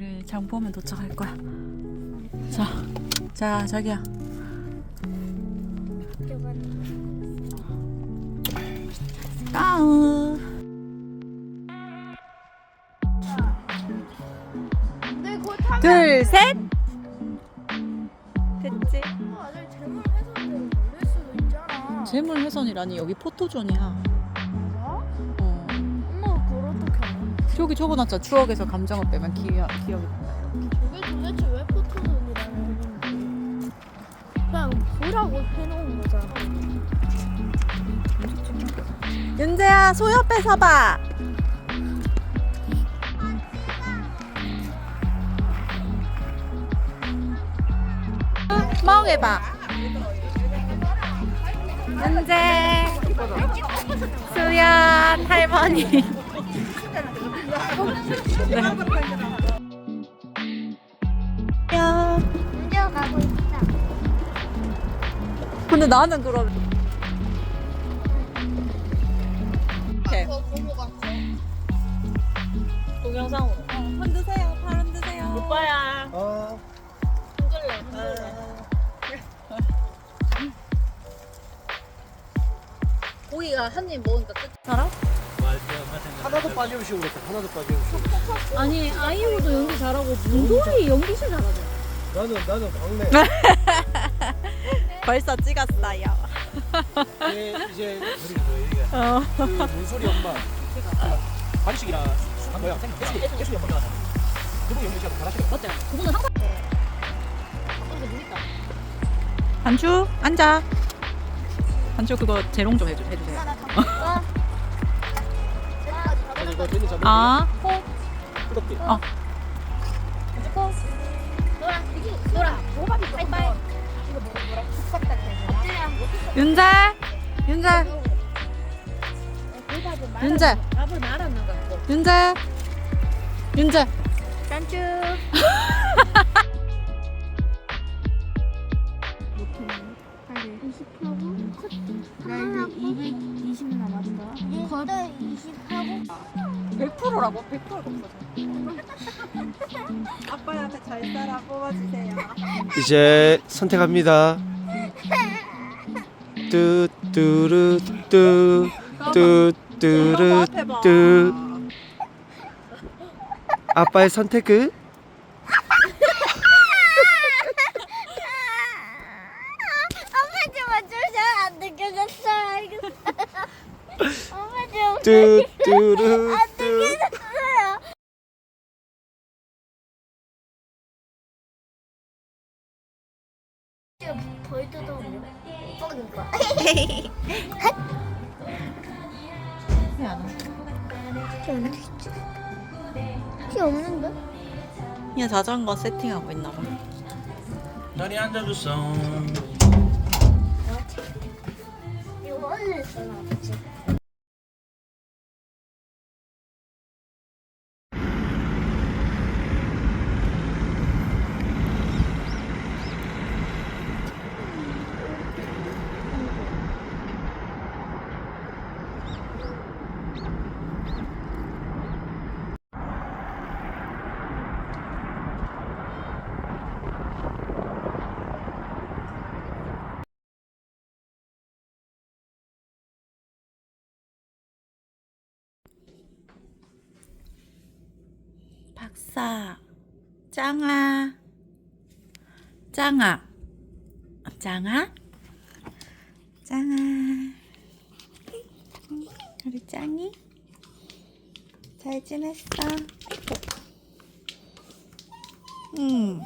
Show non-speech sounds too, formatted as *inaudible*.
우리 장보면 도착할 거야. 자, 자 자기야. 까우. 네, 둘, 셋. 됐지? 있잖아. 재물 훼손이라니 여기 포토존이야. 저기 적어놨잖아. 추억에서 감정을 빼면 기억, 기억이 난다. 저게 도대체 왜 포토존이라는 건지 그냥 보라고 해놓은 거잖아. 윤재야, 소 옆에 서봐. 멍해봐. 윤재, 수연, 할머니. 네. 있다. 근데 나는 그럼. 오케이. 동영상으로. 흔드세요, 팔 흔드세요. 오빠야. 어, 고기가 한 입 먹으니까 끝. 살아? 하나도 빠짐없이 그랬다. 하나도 빠짐없이. 아니 아이유도 연기 잘하고 문도리 연기 진짜 잘하죠. 나는 나는 강래. *laughs* 벌써 찍었어요. 이제 이제 우리 그 얘기가 어. 그 문소리 엄마. 반식이랑 한 거야. 예수 예수 엄마. 그분 연기 시작 잘하시네. 맞죠? 그분은 항상. 이거 눈 있다. 한주 앉아. 한주 그거 재롱 좀 해주, 해주세요. 아니 이거 괜히 잡을 아, 뜨겁게. 어. 무조건 노라 노라 호박이 빠이빠이 이거 뭐라 뭐라 국밥 같아 엎드려 윤재, 윤재, 호박은 말 윤재, 밥을 말았는 것 같고. 윤재, 윤재. 짠쭈 *laughs* 나이 제220 남았다. 거대 20하고 100%라고? 100%가 없어서. 아빠한테 잘 살아 뽑아주세요. 이제 선택합니다. 뚜뚜르 뚜 뚜 뚜르 뚜 아빠의 선택은 엄마 좀 맞춰줘 안 느껴졌어 알겠어. 엄마 좀 뚜뚜르 안뚜 느껴졌어요. 벌써도 뻥이니까. 피 없는데? 그냥 자전거 세팅하고 있나 봐. 자리 앉아줬어. 이거 쓰나 보지. 박사, 짱아, 짱아, 짱아, 짱아. 우리 짱이 잘 지냈어? 아이고. 음,